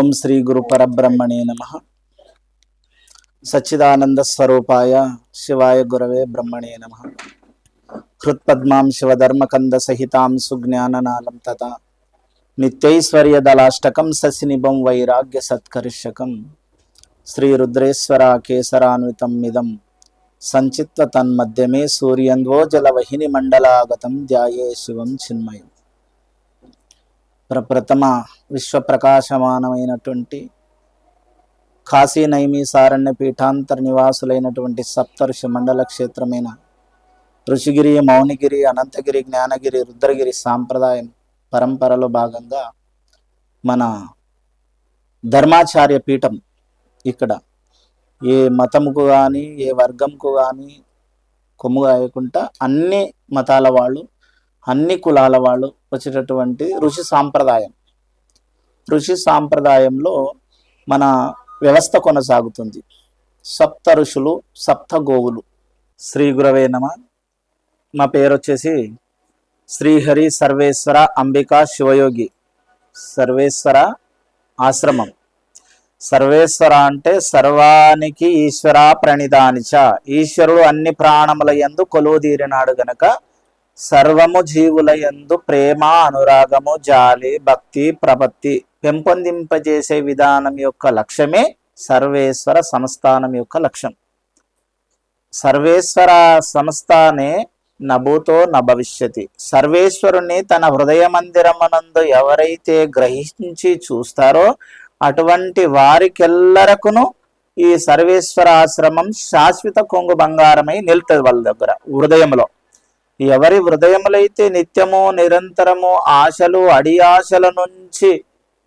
ఓం శ్రీ గురు పరబ్రహ్మణే నమ. సచ్చిదానంద స్వరూపాయ శివాయ గురవే బ్రహ్మణే నమ. హృత్పద్మాం శివధర్మకంద సహితాం సుజ్ఞాననాళం తథా నిత్యైశ్వర్యదలాష్టకం ససినిభం వైరాగ్య సత్కర్షకం శ్రీ రుద్రేశ్వర కేసరాన్వితం మిదం సంచిత్వ తన్మధ్యమే సూర్యంద్వోజలవహిని మండలాగతం ధ్యాయే శివం చిన్మయం. ప్రప్రథమ విశ్వప్రకాశమానమైనటువంటి కాశీ నైమి సారణ్య పీఠాంతర నివాసులైనటువంటి సప్తఋషి మండల క్షేత్రమైన ఋషిగిరి మౌనిగిరి అనంతగిరి జ్ఞానగిరి రుద్రగిరి సాంప్రదాయం పరంపరలో భాగంగా మన ధర్మాచార్య పీఠం ఇక్కడ. ఏ మతముకు కానీ ఏ వర్గంకు కానీ కొమ్ము కాయకుండా అన్ని మతాల వాళ్ళు అన్ని కులాల వాళ్ళు వచ్చేటటువంటి ఋషి సాంప్రదాయం. ఋషి సాంప్రదాయంలో మన వ్యవస్థ కొనసాగుతుంది. సప్త ఋషులు సప్త గోవులు. శ్రీ గురవే నమ. మా పేరు వచ్చేసి శ్రీహరి సర్వేశ్వర అంబికా శివయోగి సర్వేశ్వర ఆశ్రమం. సర్వేశ్వర అంటే సర్వానికి ఈశ్వర ప్రణిధానిచ ఈశ్వరుడు అన్ని ప్రాణముల యందు కొలువుదీరినాడు గనక సర్వము జీవుల యందు ప్రేమ అనురాగము జాలి భక్తి ప్రపత్తి పెంపొందింపజేసే విధానం యొక్క లక్ష్యమే సర్వేశ్వర సంస్థానం యొక్క లక్ష్యం. సర్వేశ్వర సంస్థానే నభూతో నభవిష్యతి. సర్వేశ్వరుని తన హృదయ మందిరమునందు ఎవరైతే గ్రహించి చూస్తారో అటువంటి వారికెల్లరకును ఈ సర్వేశ్వర ఆశ్రమం శాశ్వత కొంగు బంగారమై నిలుతుంది వాళ్ళ దగ్గర హృదయంలో ఎవరి హృదయములైతే నిత్యము నిరంతరము ఆశలు అడి ఆశల నుంచి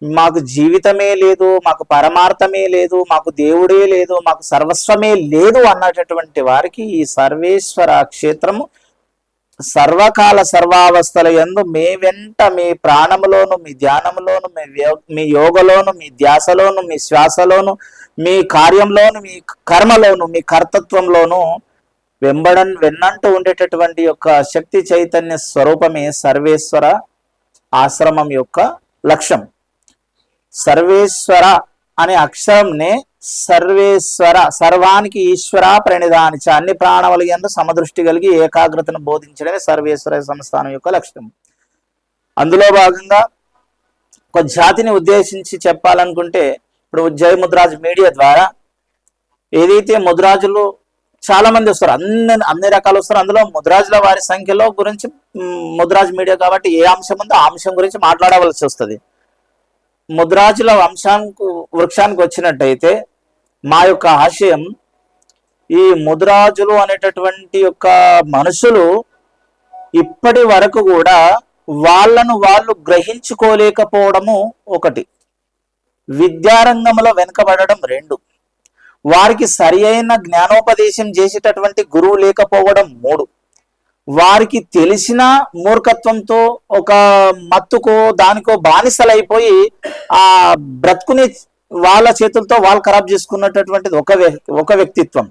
మాకు జీవితమే లేదు మాకు పరమార్థమే లేదు మాకు దేవుడే లేదు మాకు సర్వస్వమే లేదు అన్నటటువంటి వారికి ఈ సర్వేశ్వర క్షేత్రము సర్వకాల సర్వావస్థల ఎందు మీ వెంట మీ ప్రాణములోను మీ ధ్యానములోను మీ మీ యోగలోను మీ ధ్యాసలోను మీ శ్వాసలోను మీ కార్యంలోను మీ కర్మలోను మీ కర్తత్వంలోను వెంబడన్ వెన్నంటూ ఉండేటటువంటి యొక్క శక్తి చైతన్య స్వరూపమే సర్వేశ్వర ఆశ్రమం యొక్క లక్ష్యం. సర్వేశ్వర అనే అక్షరంనే సర్వేశ్వర సర్వానికి ఈశ్వర ప్రణిధానిచ. అన్ని ప్రాణములు ఎందు సమదృష్టి కలిగి ఏకాగ్రతను బోధించడమే సర్వేశ్వర సంస్థానం యొక్క లక్ష్యం. అందులో భాగంగా ఒక జాతిని ఉద్దేశించి చెప్పాలనుకుంటే ఇప్పుడు జయ ముద్రాజ్ మీడియా ద్వారా ఏదైతే ముద్రాజులు చాలా మంది వస్తారు. అన్ని అన్ని రకాలు వస్తారు. అందులో ముద్రాజుల వారి సంఖ్యలో గురించి ముద్రాజ్ మీడియా కాబట్టి ఏ అంశం ఉందో ఆ అంశం గురించి మాట్లాడవలసి వస్తుంది. ముద్రాజుల వంశానికి వృక్షానికి వచ్చినట్టయితే మా యొక్క ఆశయం ఈ ముద్రాజులు అనేటటువంటి యొక్క మనుషులు ఇప్పటి వరకు కూడా వాళ్ళను వాళ్ళు గ్రహించుకోలేకపోవడము ఒకటి. విద్యారంగంలో వెనుకబడడం రెండు. వారికి సరి అయిన జ్ఞానోపదేశం చేసేటటువంటి గురువు లేకపోవడం మూడు. వారికి తెలిసిన మూర్ఖత్వంతో ఒక మత్తుకో దానికో బానిసలైపోయి ఆ బ్రతుకుని వాళ్ళ చేతులతో వాళ్ళు ఖరాబ్ చేసుకున్నటటువంటిది ఒక ఒక వ్యక్తిత్వం.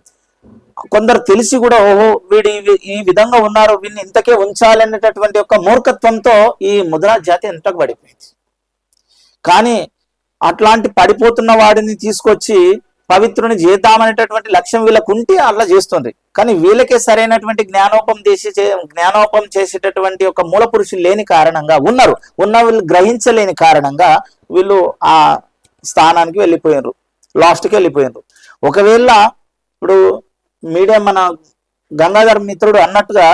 కొందరు తెలిసి కూడా ఓహో వీడి ఈ ఈ విధంగా ఉన్నారు వీడిని ఇంతకే ఉంచాలనేటటువంటి ఒక మూర్ఖత్వంతో ఈ ముద్రా జాతి ఎంతకు పడిపోయింది. కానీ అట్లాంటి పడిపోతున్న వాడిని తీసుకొచ్చి పవిత్రుని చేద్దామనేటటువంటి లక్ష్యం వీళ్ళకు ఉంటే అట్లా చేస్తుంది. కానీ వీళ్ళకే సరైనటువంటి జ్ఞానోపం చేసి జ్ఞానోపం చేసేటటువంటి ఒక మూల పురుషులు లేని కారణంగా ఉన్నారు. ఉన్న వీళ్ళు గ్రహించలేని కారణంగా వీళ్ళు ఆ స్థానానికి వెళ్ళిపోయినారు. లాస్ట్కి వెళ్ళిపోయినారు. ఒకవేళ ఇప్పుడు మీడియా మన గంగాధర్ మిత్రుడు అన్నట్టుగా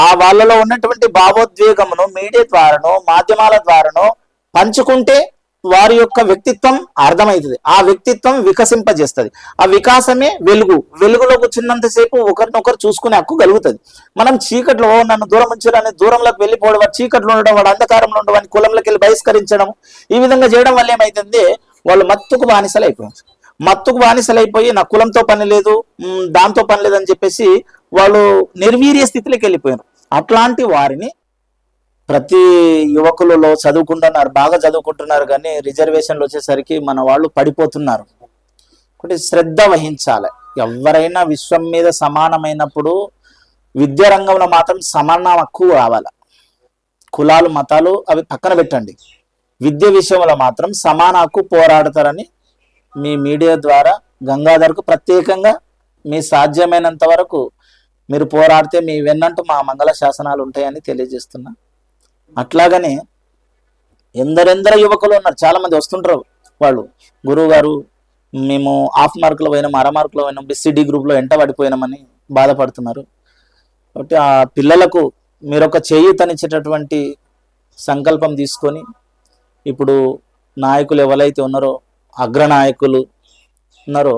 ఆ వాళ్ళలో ఉన్నటువంటి భావోద్వేగమును మీడియా ద్వారానో మాధ్యమాల ద్వారానో పంచుకుంటే వారి యొక్క వ్యక్తిత్వం అర్థమవుతుంది. ఆ వ్యక్తిత్వం వికసింపజేస్తుంది. ఆ వికాసమే వెలుగు. వెలుగులో కూర్చున్నంతసేపు ఒకరినొకరు చూసుకునే హక్కు కలుగుతుంది. మనం చీకట్లో నన్ను దూరం ఉంచాలని దూరంలోకి వెళ్ళిపోవడం వాడు చీకట్లో ఉండడం వాడు అంధకారంలో ఉండడం వాడిని కులంలోకి వెళ్ళి బహిష్కరించడం ఈ విధంగా చేయడం వల్ల ఏమైతుంది? వాళ్ళు మత్తుకు బానిసలు అయిపోయారు మత్తుకు బానిసలు అయిపోయి నా కులంతో పని లేదు దాంతో పని లేదని చెప్పేసి వాళ్ళు నిర్వీర్య స్థితిలోకి వెళ్ళిపోయారు. అట్లాంటి వారిని ప్రతి యువకులలో చదువుకుంటున్నారు బాగా చదువుకుంటున్నారు కానీ రిజర్వేషన్లు వచ్చేసరికి మన వాళ్ళు పడిపోతున్నారు. ఒకటి శ్రద్ధ వహించాలి. ఎవరైనా విశ్వం మీద సమానమైనప్పుడు విద్యా రంగంలో మాత్రం సమాన హక్కు కావాలి. కులాలు మతాలు అవి పక్కన పెట్టండి. విద్య విషయంలో మాత్రం సమాన హక్కు పోరాడతారని మీ మీడియా ద్వారా గంగాధర్కు ప్రత్యేకంగా మీ సాధ్యమైనంత వరకు మీరు పోరాడితే మీ వెన్నంటూ మా మంగళ శాసనాలు ఉంటాయని తెలియజేస్తున్నా. అట్లాగనే ఎందరెందర యువకులు ఉన్నారు చాలా మంది వస్తుంటారు వాళ్ళు. గురువు గారు మేము హాఫ్ మార్కులో పోయినాం అర మార్కులో పోయినాం బిసిడి గ్రూప్లో ఎంట పడిపోయినామని బాధపడుతున్నారు. కాబట్టి ఆ పిల్లలకు మీరు ఒక చేయూతనిచ్చేటటువంటి సంకల్పం తీసుకొని ఇప్పుడు నాయకులు ఎవరైతే ఉన్నారో అగ్రనాయకులు ఉన్నారో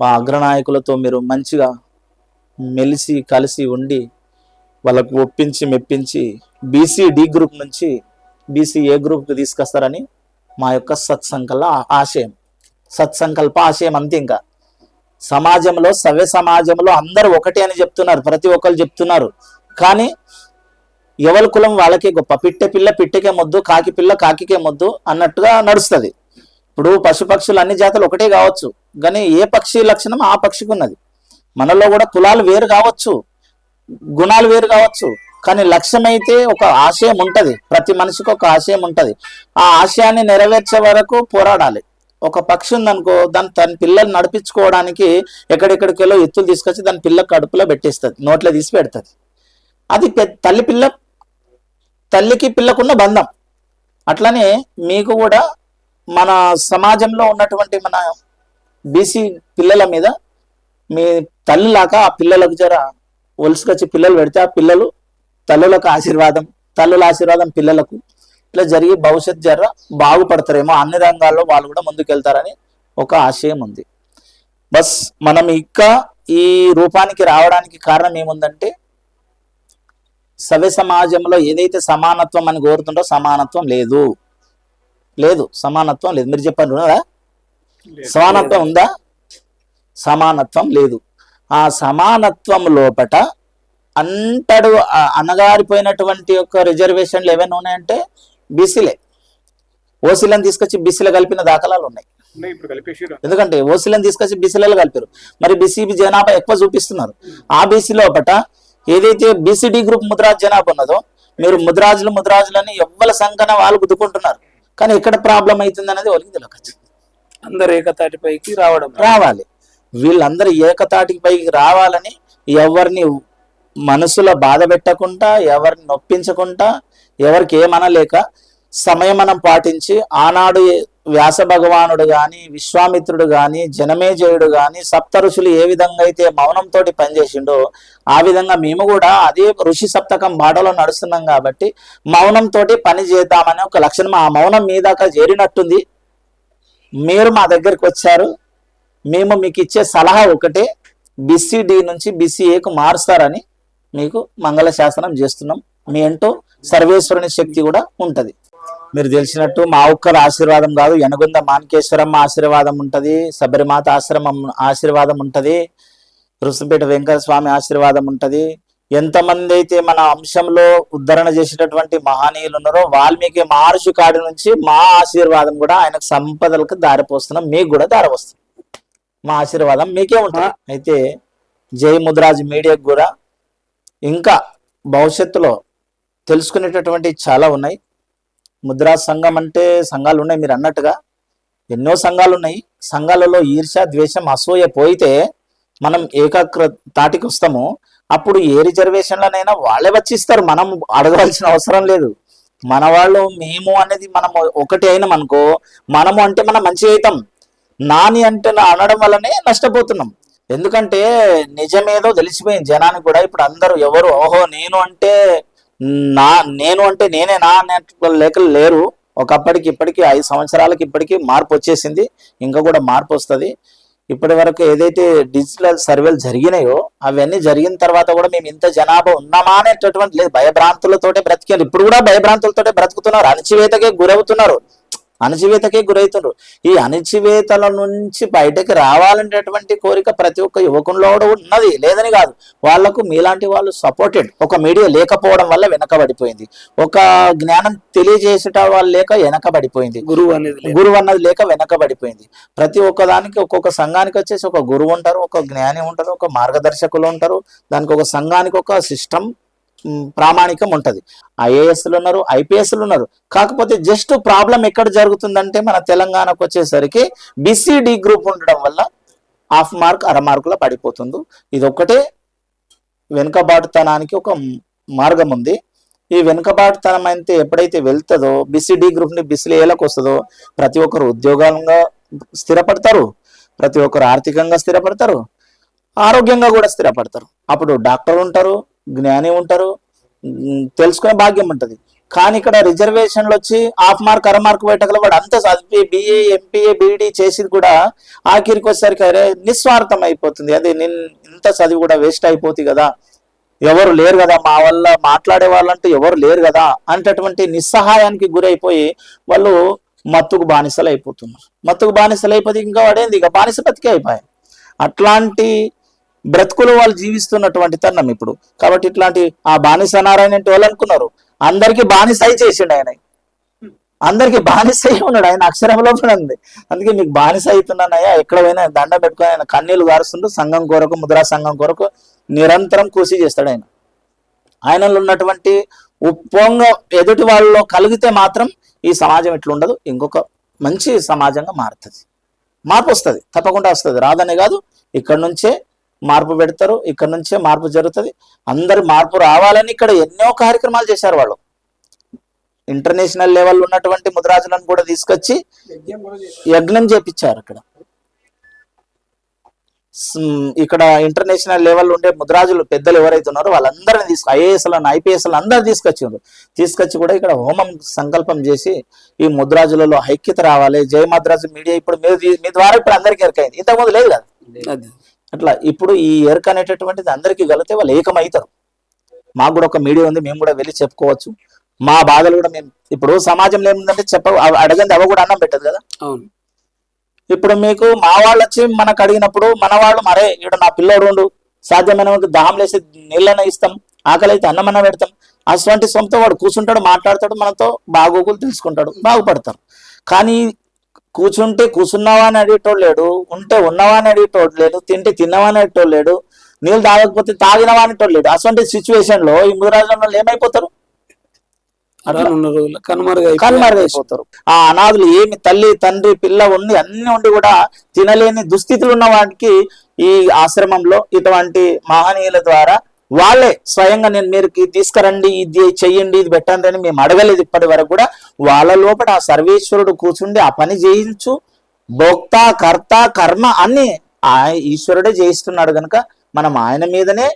ఆ అగ్రనాయకులతో మీరు మంచిగా మెలిసి కలిసి ఉండి వాళ్ళకు ఒప్పించి మెప్పించి బీసీ డి గ్రూప్ నుంచి బీసీ ఏ గ్రూప్కి తీసుకొస్తారని మా యొక్క సత్సంకల్ప ఆశయం. సత్సంకల్ప ఆశయం అంతే ఇంకా. సమాజంలో సవ్య సమాజంలో అందరూ ఒకటే అని చెప్తున్నారు. ప్రతి ఒక్కరు చెప్తున్నారు. కానీ ఎవరి కులం వాళ్ళకే గొప్ప. పిట్టె పిల్ల పిట్టకే మొద్దు కాకి పిల్ల కాకికే మొద్దు అన్నట్టుగా నడుస్తుంది. ఇప్పుడు పశుపక్షులు అన్ని జాతులు ఒకటే కావచ్చు. కానీ ఏ పక్షి లక్షణం ఆ పక్షికి ఉన్నది. మనలో కూడా కులాలు వేరు కావచ్చు. గుణాలు వేరు కావచ్చు. కానీ లక్ష్యం అయితే ఒక ఆశయం ఉంటుంది. ప్రతి మనిషికి ఒక ఆశయం ఉంటుంది. ఆ ఆశయాన్ని నెరవేర్చే వరకు పోరాడాలి. ఒక పక్షి ఉందనుకో దాని తన పిల్లలు నడిపించుకోవడానికి ఎక్కడెక్కడికెళ్ళో ఎత్తులు తీసుకొచ్చి దాని పిల్ల కడుపులో పెట్టేస్తుంది. నోట్లో తీసి పెడుతుంది. అది తల్లి పిల్ల తల్లికి పిల్లకున్న బంధం. అట్లనే మీకు కూడా మన సమాజంలో ఉన్నటువంటి మన బీసీ పిల్లల మీద మీ తల్లిలాగా ఆ పిల్లలకు జర ఒలుసుకొచ్చి పిల్లలు పెడితే ఆ పిల్లలు తల్లులకు ఆశీర్వాదం తల్లుల ఆశీర్వాదం పిల్లలకు. ఇట్లా జరిగి భవిష్యత్ జర బాగుపడతారేమో అన్ని రంగాల్లో వాళ్ళు కూడా ముందుకెళ్తారని ఒక ఆశయం ఉంది. బస్ మనం ఇంకా ఈ రూపానికి రావడానికి కారణం ఏముందంటే సవ్య సమాజంలో ఏదైతే సమానత్వం అని కోరుతుంటో సమానత్వం లేదు. లేదు సమానత్వం లేదు. మీరు చెప్పండి ఉన్నదా? సమానత్వం ఉందా? సమానత్వం లేదు. ఆ సమానత్వం లోపట అంతడు ఆ అణగారిపోయినటువంటి యొక్క రిజర్వేషన్లు ఏమైనా ఉన్నాయంటే బీసీలే. ఓసీలను తీసుకొచ్చి బీసీలో కలిపిన దాఖలాలు ఉన్నాయి. ఉన్నాయి ఇప్పుడు కలిపేసారు ఎందుకంటే ఓసీలను తీసుకొచ్చి బీసీలలో కలిపారు. మరి బీసీ జనాభా ఎక్కువ చూపిస్తున్నారు. ఆ బీసీ లోపట ఏదైతే బీసీడీ గ్రూప్ ముద్రాజ్ జనాభా ఉన్నదో మీరు ముద్రాజులు ముద్రాజులని ఎవ్వల సంఖ్యన వాళ్ళు గుద్దుకుంటున్నారు. కానీ ఎక్కడ ప్రాబ్లం అవుతుంది అనేది వాళ్ళకి తెలియదు అందరు ఏకతాటిపైకి రావడం. రావాలి. వీళ్ళందరూ ఏకతాటికి పైకి రావాలని ఎవరిని మనసులో బాధ పెట్టకుండా ఎవరిని నొప్పించకుండా ఎవరికి ఏమనలేక సంయమనం పాటించి ఆనాడు వ్యాస భగవానుడు గాని విశ్వామిత్రుడు గాని జనమేజయుడు గాని సప్త ఋషులు ఏ విధంగా అయితే మౌనంతో పనిచేసిండో ఆ విధంగా మేము కూడా అదే ఋషి సప్తకం బాటలో నడుస్తున్నాం కాబట్టి మౌనంతో పని చేద్దామని ఒక లక్షణం. ఆ మౌనం మీ దాకా చేరినట్టుంది. మీరు మా దగ్గరికి వచ్చారు. మేము మీకు ఇచ్చే సలహా ఒకటే బిసిడి నుంచి బిసిఏకు మారుస్తారని మీకు మంగళ శాసనం చేస్తున్నాం. మీ అంటూ సర్వేశ్వరుని శక్తి కూడా ఉంటది. మీరు తెలిసినట్టు మా ఒక్కరి ఆశీర్వాదం కాదు యనగుంద మాణికేశ్వరమ్మ ఆశీర్వాదం ఉంటది శబరిమాత ఆశ్రమం ఆశీర్వాదం ఉంటది రుసుపేట వెంకట స్వామి ఆశీర్వాదం ఉంటది. ఎంతమంది అయితే మన అంశంలో ఉద్ధరణ చేసేటటువంటి మహనీయులు ఉన్నారో వాల్మీకి మహర్షి కాడి నుంచి మా ఆశీర్వాదం కూడా ఆయనకు సంపదలకు దారిపోస్తున్నాం మీకు కూడా దారిపోస్తుంది మా ఆశీర్వాదం మీకే ఉంటుంది. అయితే జై ముద్రాజ్ మీడియాకు కూడా ఇంకా భవిష్యత్తులో తెలుసుకునేటటువంటి చాలా ఉన్నాయి. ముద్రా సంఘం అంటే సంఘాలు ఉన్నాయి మీరు అన్నట్టుగా. ఎన్నో సంఘాలు ఉన్నాయి. సంఘాలలో ఈర్ష ద్వేషం అసూయ పోయితే మనం ఏకాగ్ర తాటికి వస్తాము. అప్పుడు ఏ రిజర్వేషన్లనైనా వాళ్ళే వచ్చిస్తారు. మనం అడగవలసిన అవసరం లేదు. మన వాళ్ళు మేము అనేది మనం ఒకటి అయినాం అనుకో మనము అంటే మనం మంచి అవుతాం. నాని అంటే నా అనడం వల్లనే నష్టపోతున్నాం. ఎందుకంటే నిజమేదో తెలిసిపోయింది. జనానికి కూడా ఇప్పుడు అందరూ ఎవరు ఓహో నేను అంటే నా నేను అంటే నేనే నా అన్నట్టు లేఖలు లేరు. ఒకప్పటికి ఇప్పటికీ ఐదు సంవత్సరాలకి ఇప్పటికీ మార్పు వచ్చేసింది. ఇంకా కూడా మార్పు వస్తుంది. ఇప్పటి వరకు ఏదైతే డిజిటల్ సర్వేలు జరిగినాయో అవన్నీ జరిగిన తర్వాత కూడా మేము ఇంత జనాభా ఉన్నామా అనేటటువంటి లేదు భయభ్రాంతులతోటే బ్రతికారు. ఇప్పుడు కూడా భయభ్రాంతులతోటే బ్రతుకుతున్నారు. అణచివేతకే గురవుతున్నారు. అణచివేతకే గురవుతున్నారు ఈ అణచివేతల నుంచి బయటకు రావాలనేటటువంటి కోరిక ప్రతి ఒక్క యువకుల్లో ఉన్నది లేదని కాదు. వాళ్ళకు మీలాంటి వాళ్ళు సపోర్టెడ్ ఒక మీడియా లేకపోవడం వల్ల వెనకబడిపోయింది. ఒక జ్ఞానం తెలియజేసేట వాళ్ళు లేక వెనకబడిపోయింది. గురువు అనేది. గురువు అన్నది లేక వెనకబడిపోయింది. ప్రతి ఒక్క దానికి ఒక్కొక్క సంఘానికి వచ్చేసి ఒక గురువు ఉంటారు ఒక జ్ఞాని ఉంటారు ఒక మార్గదర్శకులు ఉంటారు. దానికి ఒక సంఘానికి ఒక సిస్టమ్ ప్రామాణికం ఉంటుంది. ఐఏఎస్లు ఉన్నారు ఐపీఎస్లు ఉన్నారు. కాకపోతే జస్ట్ ప్రాబ్లం ఎక్కడ జరుగుతుందంటే మన తెలంగాణకు వచ్చేసరికి బీసీడీ గ్రూప్ ఉండడం వల్ల హాఫ్ మార్క్ అర మార్కులో పడిపోతుంది. ఇది ఒక్కటే వెనుకబాటుతనానికి ఒక మార్గం ఉంది. ఈ వెనుకబాటుతనం అయితే ఎప్పుడైతే వెళ్తుందో బిసిడి గ్రూప్ని ఏలకు వస్తుందో ప్రతి ఒక్కరు ఉద్యోగంగా స్థిరపడతారు. ప్రతి ఒక్కరు ఆర్థికంగా స్థిరపడతారు. ఆరోగ్యంగా కూడా స్థిరపడతారు. అప్పుడు డాక్టర్ ఉంటారు జ్ఞాని ఉంటారు తెలుసుకునే భాగ్యం ఉంటుంది. కానీ ఇక్కడ రిజర్వేషన్లు వచ్చి హాఫ్ మార్క్ అర మార్క్ పోయేటప్పుడు వాడు అంత చదివి బిఏ ఎంపీఏ బీఈడీ చేసి కూడా ఆఖరికి వచ్చేసరికి అరే నిస్వార్థం అయిపోతుంది. అదే నేను ఇంత చదివి కూడా వేస్ట్ అయిపోతుంది కదా. ఎవరు లేరు కదా మా వల్ల మాట్లాడే వాళ్ళంటూ ఎవరు లేరు కదా అనేటటువంటి నిస్సహాయానికి గురైపోయి వాళ్ళు మత్తుకు బానిసలు అయిపోతున్నారు. మత్తుకు బానిసలు అయిపోతే ఇంకా వాడేంది? ఇక బానిస బతికే అయిపోయాయి అట్లాంటి బ్రతుకులు వాళ్ళు జీవిస్తున్నటువంటి తరుణం ఇప్పుడు. కాబట్టి ఇట్లాంటి ఆ బానిస నారాయణ అంటే వాళ్ళు అనుకున్నారు. అందరికి బానిస అయి చేసిండు ఆయన. అందరికి బానిస అయి ఉన్నాడు. ఆయన అక్షరంలో ఉంది. అందుకే మీకు బానిస అవుతున్నానయ్యా ఎక్కడ పోయినా దండ పెట్టుకుని ఆయన కన్నీళ్ళు గారుస్తుంటూ సంఘం కొరకు ముద్రా సంఘం కొరకు నిరంతరం కృషి చేస్తాడు ఆయన. ఆయనలో ఉన్నటువంటి ఉప్పొంగ ఎదుటి వాళ్ళలో కలిగితే మాత్రం ఈ సమాజం ఎట్లుండదు ఉండదు. ఇంకొక మంచి సమాజంగా మారుతుంది. మార్పు వస్తుంది. తప్పకుండా వస్తుంది. రాదనే కాదు ఇక్కడ నుంచే మార్పు పెడతారు ఇక్కడ నుంచే మార్పు జరుగుతుంది. అందరు మార్పు రావాలని ఇక్కడ ఎన్నో కార్యక్రమాలు చేశారు వాళ్ళు. ఇంటర్నేషనల్ లెవెల్ ఉన్నటువంటి ముద్రాజులను కూడా తీసుకొచ్చి యజ్ఞం చేపించారు అక్కడ. ఇక్కడ ఇంటర్నేషనల్ లెవెల్ ఉండే ముద్రాజులు పెద్దలు ఎవరైతే ఉన్నారో వాళ్ళందరిని తీసుకు ఐఏఎస్లను ఐపీఎస్లను అందరు తీసుకొచ్చిండ్రు తీసుకొచ్చి కూడా ఇక్కడ హోమం సంకల్పం చేసి ఈ ముద్రాజులలో ఐక్యత రావాలి. జయ మద్రాజు మీడియా ఇప్పుడు మీ మీ ద్వారా ఇప్పుడు అందరికీ ఎరకైంది ఇంతకుముందు లేదు కదా? అట్లా ఇప్పుడు ఈ ఎరుక అనేటటువంటిది అందరికీ కలిగితే వాళ్ళు ఏకమవుతారు. మాకు కూడా ఒక మీడియా ఉంది మేము కూడా వెళ్ళి చెప్పుకోవచ్చు. మా బాధలు కూడా మేము ఇప్పుడు సమాజంలో ఏముందంటే చెప్ప అడగంది అవ కూడా అన్నం పెట్టదు కదా? అవును. ఇప్పుడు మీకు మా వాళ్ళు వచ్చి మనకు అడిగినప్పుడు మన వాళ్ళు మరే ఇక్కడ నా పిల్లోడు ఉండు సాధ్యమైన దాహం లేసి నీళ్ళన ఇస్తాం ఆకలి అయితే అన్నమన్న పెడతాం. అటువంటి సొంత వాడు కూర్చుంటాడు మాట్లాడతాడు మనతో బాగోగులు తెలుసుకుంటాడు బాగుపడతారు. కానీ కూర్చుంటే కూర్చున్నావా అని అడిగేటోడు లేడు ఉంటే ఉన్నవా అని అడిగేటోడు లేడు తింటే తిన్నవా అని అడిగేటోడు లేడు నీళ్ళు తాగకపోతే తాగినవా అనేటోడు లేడు. అటువంటి సిచ్యువేషన్లో ఈ ముదిరాజుల వాళ్ళు ఏమైపోతారు? కనుమరుగైపోతారు ఆ అనాథులు ఏమి తల్లి తండ్రి పిల్ల ఉండి అన్ని ఉండి కూడా తినలేని దుస్థితులు ఉన్న వాటికి ఈ ఆశ్రమంలో ఇటువంటి మహనీయుల ద్వారా వాళ్ళే స్వయంగా నేను మీరు తీసుకురండి ఇది చెయ్యండి ఇది పెట్టండి అని మేము అడగలేదు ఇప్పటి వరకు కూడా. వాళ్ళ లోపల ఆ సర్వేశ్వరుడు కూర్చుండి ఆ పని చేయించు. భోక్త కర్త కర్మ అన్ని ఆ ఈశ్వరుడే చేయిస్తున్నాడు కనుక మనం ఆయన మీదనే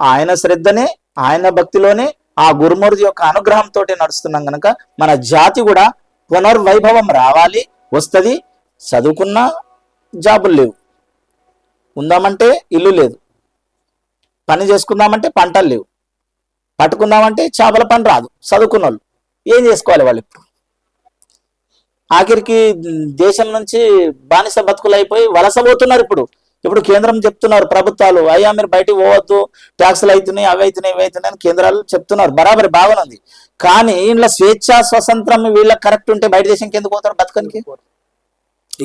ఆయన శ్రద్ధనే ఆయన భక్తిలోనే ఆ గురుమూర్తి యొక్క అనుగ్రహంతో నడుస్తున్నాం కనుక మన జాతి కూడా పునర్వైభవం రావాలి వస్తుంది చదువుకున్నా జాబులు లేవు. ఉందామంటే ఇల్లు లేదు. పని చేసుకుందామంటే పంటలు లేవు. పట్టుకుందామంటే చేపల పని రాదు చదువుకున్న వాళ్ళు ఏం చేసుకోవాలి వాళ్ళు ఇప్పుడు? ఆఖరికి దేశం నుంచి బానిస బతుకులు అయిపోయి వలస పోతున్నారు ఇప్పుడు. ఇప్పుడు కేంద్రం చెప్తున్నారు ప్రభుత్వాలు అయ్యా మీరు బయటికి పోవద్దు ట్యాక్సులు అవుతున్నాయి అవి అవుతున్నాయి ఇవి అవుతున్నాయి అని కేంద్రాలు చెప్తున్నారు. బరాబరి బాగానే ఉంది. కానీ ఇంట్లో స్వేచ్ఛ స్వతంత్రం వీళ్ళకి కరెక్ట్ ఉంటే బయట దేశంకి ఎందుకు పోతారు బతకనికి?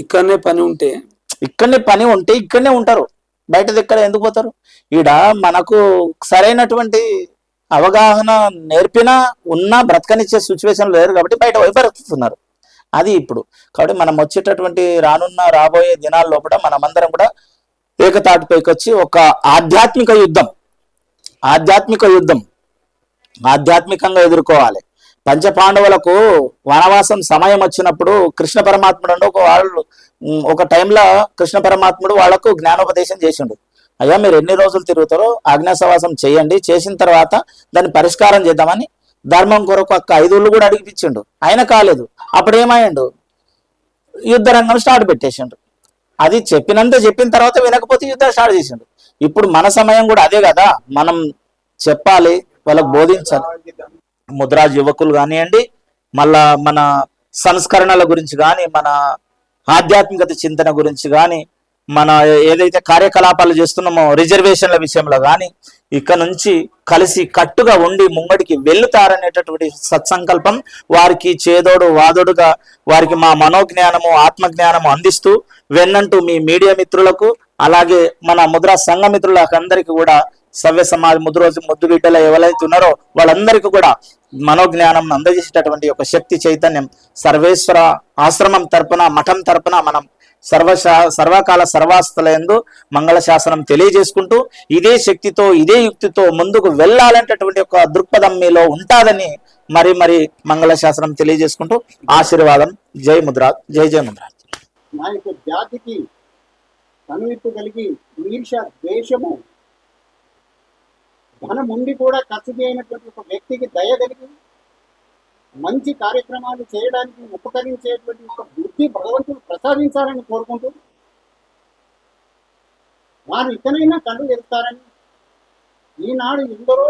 ఇక్కడనే పని ఉంటే? ఇక్కడనే పని ఉంటే ఇక్కడనే ఉంటారు. బయట దిక్కడ ఎందుకు పోతారు? ఈడ మనకు సరైనటువంటి అవగాహన నేర్పినా ఉన్నా బ్రతకనిచ్చే సిచ్యువేషన్ లేరు కాబట్టి బయట వైపరుస్తున్నారు అది ఇప్పుడు. కాబట్టి మనం వచ్చేటటువంటి రానున్న రాబోయే దినాల లోపల మనమందరం కూడా ఏకతాటిపైకి వచ్చి ఒక ఆధ్యాత్మిక యుద్ధం ఆధ్యాత్మిక యుద్ధం ఆధ్యాత్మికంగా ఎదుర్కోవాలి. పంచపాండవులకు వనవాసం సమయం వచ్చినప్పుడు కృష్ణ పరమాత్ముడు అంటే ఒక వాళ్ళు ఒక టైంలో కృష్ణ పరమాత్ముడు వాళ్ళకు జ్ఞానోపదేశం చేసిండు. అయ్యా మీరు ఎన్ని రోజులు తిరుగుతారో ఆజ్ఞాసవాసం చేయండి. చేసిన తర్వాత దాన్ని పరిష్కారం చేద్దామని ధర్మం కొరకు ఒక్క ఐదుళ్ళు కూడా అడిగిపించిండు. ఆయన కాలేదు. అప్పుడు ఏమయ్యండు యుద్ధ రంగం స్టార్ట్ పెట్టేసిండు. అది చెప్పినంత చెప్పిన తర్వాత వినకపోతే యుద్ధం స్టార్ట్ చేసిండు. ఇప్పుడు మన సమయం కూడా అదే కదా. మనం చెప్పాలి వాళ్ళకు బోధించాలి. ముద్రాజ్ యువకులు కానివ్వండి మళ్ళా మన సంస్కరణల గురించి కానీ మన ఆధ్యాత్మికత చింతన గురించి కానీ మన ఏదైతే కార్యకలాపాలు చేస్తున్నామో రిజర్వేషన్ల విషయంలో కానీ ఇక్కడ నుంచి కలిసి కట్టుగా ఉండి ముంగడికి వెళ్తారనేటటువంటి సత్సంకల్పం వారికి చేదోడు వాదోడుగా వారికి మా మనోజ్ఞానము ఆత్మజ్ఞానము అందిస్తూ వెన్నంటూ మీ మీడియా మిత్రులకు అలాగే మన ముద్రా సంఘ మిత్రులకు అందరికీ కూడా సవ్య సమాజ ముద్దు రోజు ముద్దు బిడ్డలు ఎవరైతే ఉన్నారో వాళ్ళందరికీ కూడా మనోజ్ఞానం అందజేసేటటువంటి ఒక శక్తి చైతన్యం. సర్వేశ్వర ఆశ్రమం తరపున మఠం తరపున మనం సర్వశా సర్వకాల సర్వాస్థలందు మంగళ శాసనం తెలియజేసుకుంటూ ఇదే శక్తితో ఇదే యుక్తితో ముందుకు వెళ్ళాలంటటువంటి ఒక దృక్పథం మీలో ఉంటాదని మరి మరి మంగళ శాసనం తెలియజేసుకుంటూ ఆశీర్వాదం. జై ముద్ర జై జై ముద్ర నా యొక్క జాతికి కలిగి ఈర్ష దేశము మన ఉండి కూడా ఖర్చు చేయనటువంటి ఒక వ్యక్తికి దయ కలిగి మంచి కార్యక్రమాలు చేయడానికి ఉపకరించేటువంటి ఒక బుద్ధి భగవంతుడు ప్రసాదించాలని కోరుకుంటూ వారు ఇకనైనా కళ్ళు తెరుస్తారని ఈనాడు ఎందరో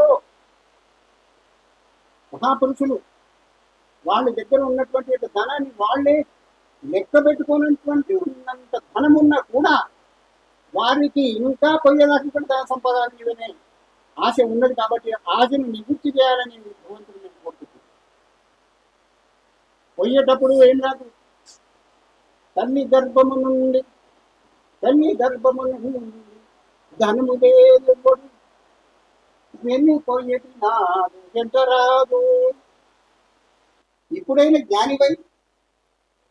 మహాపురుషులు వాళ్ళ దగ్గర ఉన్నటువంటి ధనాన్ని వాళ్ళే లెక్క పెట్టుకున్నటువంటి ఉన్నంత ధనం ఉన్నా కూడా వారికి ఇంకా పోయేదాకా కూడా ధన సంపద ఆశ ఉన్నది కాబట్టి ఆశను నివృత్తి చేయాలని భగవంతుడు నేను కోరుకుంటున్నాను. పోయేటప్పుడు ఏం రాదు. తల్లి గర్భము నుండి తల్లి గర్భము నుండి ధనము లేదు వెళ్ళిపోయేది నాదు ఎంత రాదు. ఇప్పుడైనా జ్ఞానివై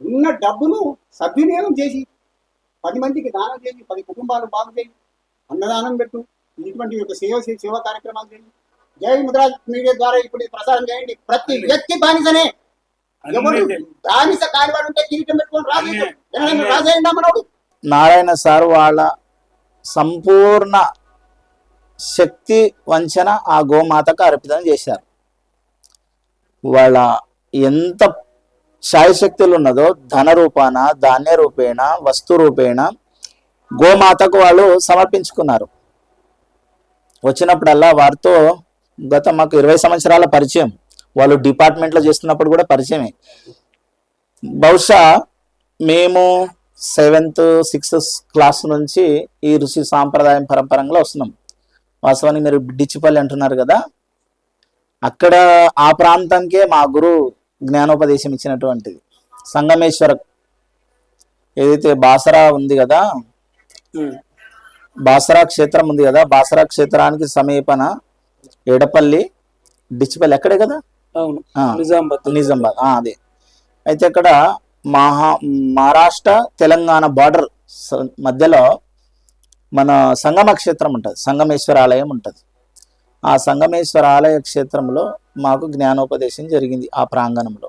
ఉన్న డబ్బును సద్వినియోగం చేసి పది మందికి దానం చేసి పది కుటుంబాలు బాగు చేయి అన్నదానం పెట్టు ఇటువంటి యొక్క సేవ సేవా కార్యక్రమాలు చేయండి. జై ముద్రాజ్ మీడియా ద్వారా ఇప్పుడు ప్రసారం చేయండి. ప్రతి వ్యక్తి బానిసనే. బానిస కానివాడు ఉంటే కిరీటం పెట్టుకొని రాజేయండి మనోడు నారాయణ సార్ వాళ్ళ సంపూర్ణ శక్తి వంచన ఆ గోమాతకు అర్పితం చేశారు. వాళ్ళ ఎంత శాయశక్తులు ఉన్నదో ధన రూపాన ధాన్య రూపేణ వస్తు రూపేణ గోమాతకు వాళ్ళు సమర్పించుకున్నారు. వచ్చినప్పుడల్లా వారితో గత మాకు ఇరవై సంవత్సరాల పరిచయం. వాళ్ళు డిపార్ట్మెంట్లో చేస్తున్నప్పుడు కూడా పరిచయమే. బహుశా మేము సెవెంత్ సిక్స్త్ క్లాస్ నుంచి ఈ ఋషి సాంప్రదాయం పరంపరంగా వస్తున్నాం. వాస్తవానికి మీరు డిచ్చిపల్లి అంటున్నారు కదా. అక్కడ ఆ ప్రాంతానికే మా గురు జ్ఞానోపదేశం ఇచ్చినటువంటిది. సంగమేశ్వర ఏదైతే బాసరా ఉంది కదా బాసరా క్షేత్రం ఉంది కదా బాసరా క్షేత్రానికి సమీపన ఎడపల్లి డిచ్చిపల్లి అక్కడే కదా? అవును. నిజామాబాద్. నిజామాబాద్ అదే. అయితే ఇక్కడ మహా మహారాష్ట్ర తెలంగాణ బార్డర్ మధ్యలో మన సంగమ క్షేత్రం ఉంటుంది సంగమేశ్వర ఆలయం ఉంటుంది. ఆ సంగమేశ్వర ఆలయ క్షేత్రంలో మాకు జ్ఞానోపదేశం జరిగింది ఆ ప్రాంగణంలో.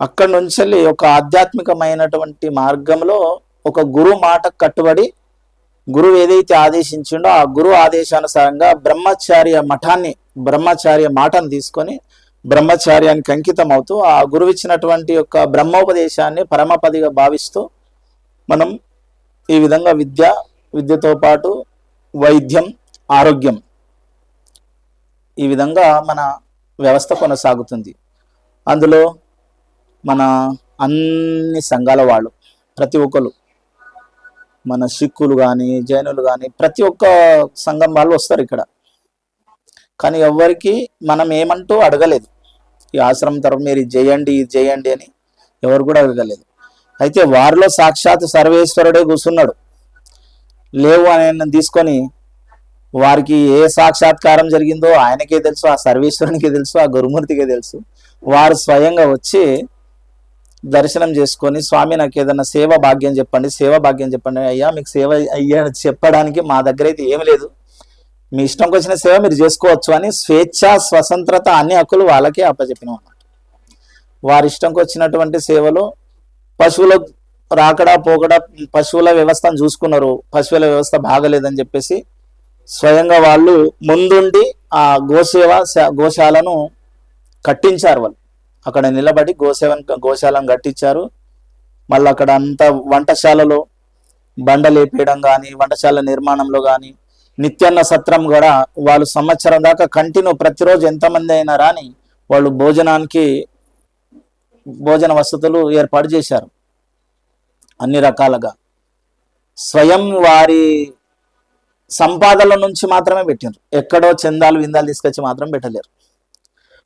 అక్కడి నుంచి ఒక ఆధ్యాత్మికమైనటువంటి మార్గంలో ఒక గురు మాట కట్టుబడి గురువు ఏదైతే ఆదేశించిండో ఆ గురువు ఆదేశానుసారంగా బ్రహ్మచార్య మఠాన్ని బ్రహ్మచార్య మాటను తీసుకొని బ్రహ్మచార్యానికి అంకితం అవుతూ ఆ గురువు ఇచ్చినటువంటి యొక్క బ్రహ్మోపదేశాన్ని పరమపదిగా భావిస్తూ మనం ఈ విధంగా విద్య విద్యతో పాటు వైద్యం ఆరోగ్యం ఈ విధంగా మన వ్యవస్థ కొనసాగుతుంది. అందులో మన అన్ని సంఘాల వాళ్ళు ప్రతి ఒక్కరు మన సిక్కులు కానీ జైనులు కానీ ప్రతి ఒక్క సంఘం వాళ్ళు వస్తారు ఇక్కడ. కానీ ఎవరికి మనం ఏమంటూ అడగలేదు. ఈ ఆశ్రమం తరఫు మీరు ఇది చేయండి ఇది చేయండి అని ఎవరు కూడా అడగలేదు. అయితే వారిలో సాక్షాత్ సర్వేశ్వరుడే కూర్చున్నాడు. లేవు అని తీసుకొని వారికి ఏ సాక్షాత్కారం జరిగిందో ఆయనకే తెలుసు ఆ సర్వేశ్వరునికే తెలుసు ఆ గురుమూర్తికే తెలుసు. వారు స్వయంగా వచ్చి దర్శనం చేసుకొని స్వామి నాకు ఏదైనా సేవ భాగ్యం చెప్పండి సేవ భాగ్యం చెప్పండి అయ్యా మీకు సేవ అయ్యా చెప్పడానికి మా దగ్గర అయితే ఏమి లేదు. మీ ఇష్టంకి వచ్చిన సేవ మీరు చేసుకోవచ్చు అని స్వేచ్ఛ స్వతంత్రత అన్ని హక్కులు వాళ్ళకే అప్పచెప్పిన అన్నమాట. వారి ఇష్టంకి వచ్చినటువంటి సేవలు పశువుల రాకడా పోకడా పశువుల వ్యవస్థను చూసుకున్నారు పశువుల వ్యవస్థ బాగలేదని చెప్పేసి స్వయంగా వాళ్ళు ముందుండి ఆ గోసేవ శా- గోశాలను కట్టించారు వాళ్ళు. అక్కడ నిలబడి గోసేవన్ గోశాలను కట్టించారు. మళ్ళీ అక్కడ అంతా వంటశాలలో బండలేపేయడం కానీ వంటశాల నిర్మాణంలో కానీ నిత్యాన్న సత్రం కూడా వాళ్ళు సంవత్సరం దాకా కంటిన్యూ ప్రతిరోజు ఎంతమంది అయినా రాని వాళ్ళు భోజనానికి భోజన వసతులు ఏర్పాటు చేశారు. అన్ని రకాలుగా. స్వయం వారి సంపాదన నుంచి మాత్రమే పెట్టినారు ఎక్కడో చందాలు విందాలు తీసుకొచ్చి మాత్రం పెట్టలేరు.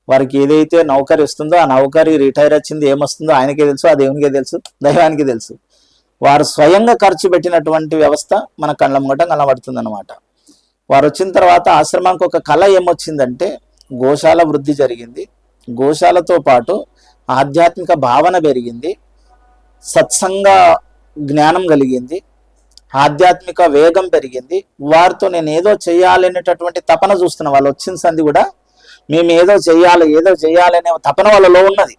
వారికి ఏదైతే నౌకరి వస్తుందో ఆ నౌకరి రిటైర్ వచ్చింది ఏమొస్తుందో ఆయనకే తెలుసు ఆ దేవునికే తెలుసు దైవానికి తెలుసు. వారు స్వయంగా ఖర్చు పెట్టినటువంటి వ్యవస్థ మన కళ్ళ ముంగట కనబడుతుంది అనమాట వారు వచ్చిన తర్వాత ఆశ్రమానికి ఒక కళ ఏమొచ్చిందంటే గోశాల వృద్ధి జరిగింది. గోశాలతో పాటు ఆధ్యాత్మిక భావన పెరిగింది. సత్సంగ జ్ఞానం కలిగింది. ఆధ్యాత్మిక వేగం పెరిగింది. వారితో నేను ఏదో చేయాలనేటటువంటి తపన చూస్తున్న వాళ్ళు వచ్చిన సంది కూడా మేము ఏదో చేయాలి ఏదో చేయాలి అనే తపన వాళ్ళలో ఉన్నది.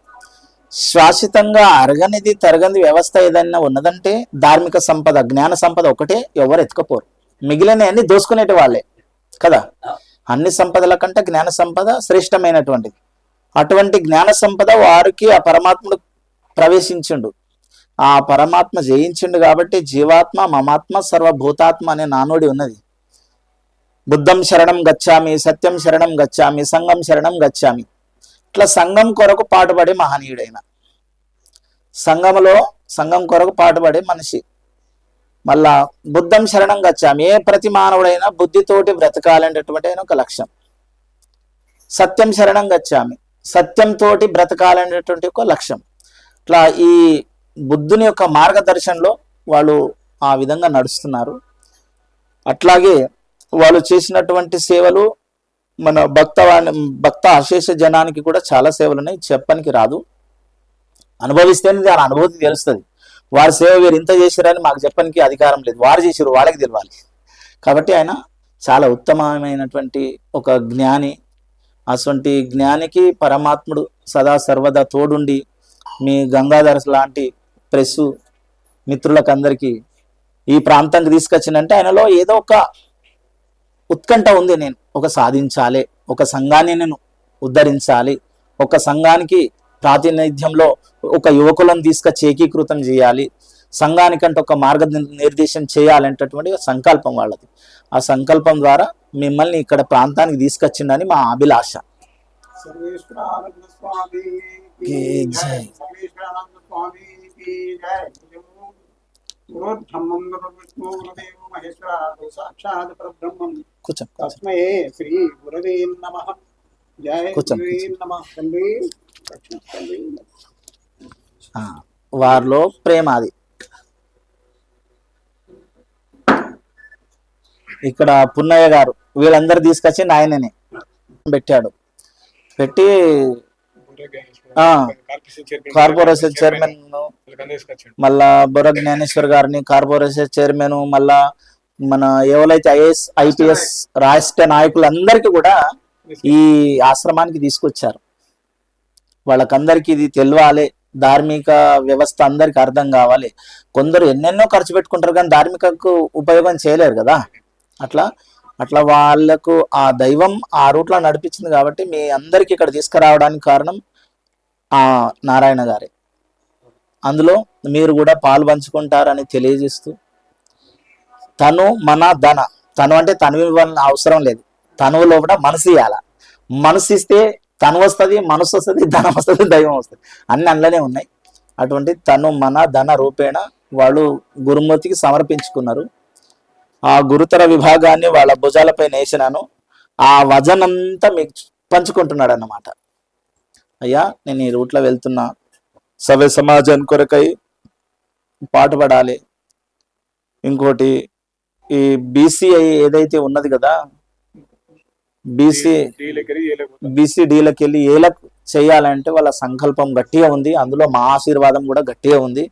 శాశ్వతంగా అరగనిది తరగని వ్యవస్థ ఏదైనా ఉన్నదంటే ధార్మిక సంపద జ్ఞాన సంపద ఒకటే ఎవరు ఎత్తుకపోరు. మిగిలిన అన్ని దోసుకునేటి వాళ్ళే కదా? అన్ని సంపదల కంటే జ్ఞాన సంపద శ్రేష్టమైనటువంటిది. అటువంటి జ్ఞాన సంపద వారికి ఆ పరమాత్ముడు ప్రవేశించిండు. ఆ పరమాత్మ జయించిండు కాబట్టి జీవాత్మ మమాత్మ సర్వభూతాత్మ అనే నానుడి ఉన్నది. బుద్ధం శరణం గచ్చామి సత్యం శరణం గచ్చామి సంఘం శరణం గచ్చామి. ఇట్లా సంఘం కొరకు పాటుపడే మహనీయుడైన. సంఘములో సంఘం కొరకు పాటుపడే మనిషి. మళ్ళా బుద్ధం శరణం గచ్చామి ఏ ప్రతి మానవుడైనా బుద్ధితోటి బ్రతకాలనేటువంటి ఆయన ఒక లక్ష్యం. సత్యం శరణం గచ్చామి సత్యంతోటి బ్రతకాలనేటువంటి ఒక లక్ష్యం. ఇట్లా ఈ బుద్ధుని యొక్క మార్గదర్శనంలో వాళ్ళు ఆ విధంగా నడుస్తున్నారు. అట్లాగే వాళ్ళు చేసినటువంటి సేవలు మన భక్త భక్త అశేష జనానికి కూడా చాలా సేవలు ఉన్నాయి చెప్పనికి రాదు. అనుభవిస్తేనే దాని అనుభూతి తెలుస్తుంది. వారి సేవ వీరు ఇంత చేశారని మాకు చెప్పడానికి అధికారం లేదు. వారు చేసారు వాళ్ళకి తెలియాలి కాబట్టి ఆయన చాలా ఉత్తమమైనటువంటి ఒక జ్ఞాని. అటువంటి జ్ఞానికి పరమాత్ముడు సదా సర్వదా తోడుండి మీ గంగాధర లాంటి ప్రెస్ మిత్రులకు అందరికీ ఈ ప్రాంతానికి తీసుకొచ్చిందంటే ఆయనలో ఏదో ఒక ఉత్కంఠ ఉంది నేను. ఒక సాధించాలి ఒక సంఘాన్ని నేను ఉద్ధరించాలి ఒక సంఘానికి ప్రాతినిధ్యంలో ఒక యువకులను తీసుక చేకీకృతం చేయాలి సంఘానికంటే ఒక మార్గ నిర్దేశం చేయాలంటటువంటి సంకల్పం వాళ్ళది. ఆ సంకల్పం ద్వారా మిమ్మల్ని ఇక్కడ ప్రాంతానికి తీసుకొచ్చిందని మా అభిలాష. సాక్షాత్ పరబ్రహ్మం. కూర్చో కూర్చో. తస్మై శ్రీ గురవే నమ. జయ కూర్చో, గురవే నమ తండ్రి. రక్షణ తండ్రి ఆ, వారిలో ప్రేమ అది. ఇక్కడ పున్నయ్య గారు వీళ్ళందరూ తీసుకొచ్చి ఆయననే పెట్టాడు. పెట్టి కార్పొరేషన్ చైర్మన్ మళ్ళా బొర్ర జ్ఞానేశ్వర్ గారిని కార్పొరేషన్ చైర్మన్ మళ్ళా మన ఎవరైతే ఐఏఎస్ ఐపీఎస్ రాష్ట్ర నాయకులందరికీ కూడా ఈ ఆశ్రమానికి తీసుకొచ్చారు. వాళ్ళకందరికీ ఇది తెలియాలి ధార్మిక వ్యవస్థ అందరికి అర్థం కావాలి. కొందరు ఎన్నెన్నో ఖర్చు పెట్టుకుంటారు కానీ ధార్మికకు ఉపయోగం చేయలేరు కదా. అట్లా అట్లా వాళ్ళకు ఆ దైవం ఆ రూట్లో నడిపించింది కాబట్టి మీ అందరికీ ఇక్కడ తీసుకురావడానికి కారణం ఆ నారాయణ గారే. అందులో మీరు కూడా పాలు పంచుకుంటారని తెలియజేస్తూ తను మన ధన. తను అంటే తను ఇవ్వాలని అవసరం లేదు. తనువు లోపల మనసు ఇవ్వాల మనసు ఇస్తే తను వస్తుంది మనసు వస్తుంది ధనం వస్తుంది దైవం వస్తుంది. అన్ని అందులోనే ఉన్నాయి. అటువంటి తను మన ధన రూపేణ వాళ్ళు గురుమూర్తికి సమర్పించుకున్నారు. ఆ గురుతర విభాగాన్ని వాళ్ళ భుజాలపై నేసినాను. ఆ వజనంతా మీకు పంచుకుంటున్నాడు అన్నమాట అయ్యా నేను ఈ రూట్లో వెళ్తున్నా. సవ్య సమాజం కొరకై పాటుపడాలి. ఇంకోటి ఈ బీసీఐ ఏదైతే ఉన్నది కదా బీసీ బీసీడీలకు వెళ్ళి ఏలకు చేయాలంటే వాళ్ళ సంకల్పం గట్టిగా ఉంది. అందులో మా ఆశీర్వాదం కూడా గట్టిగా ఉంది.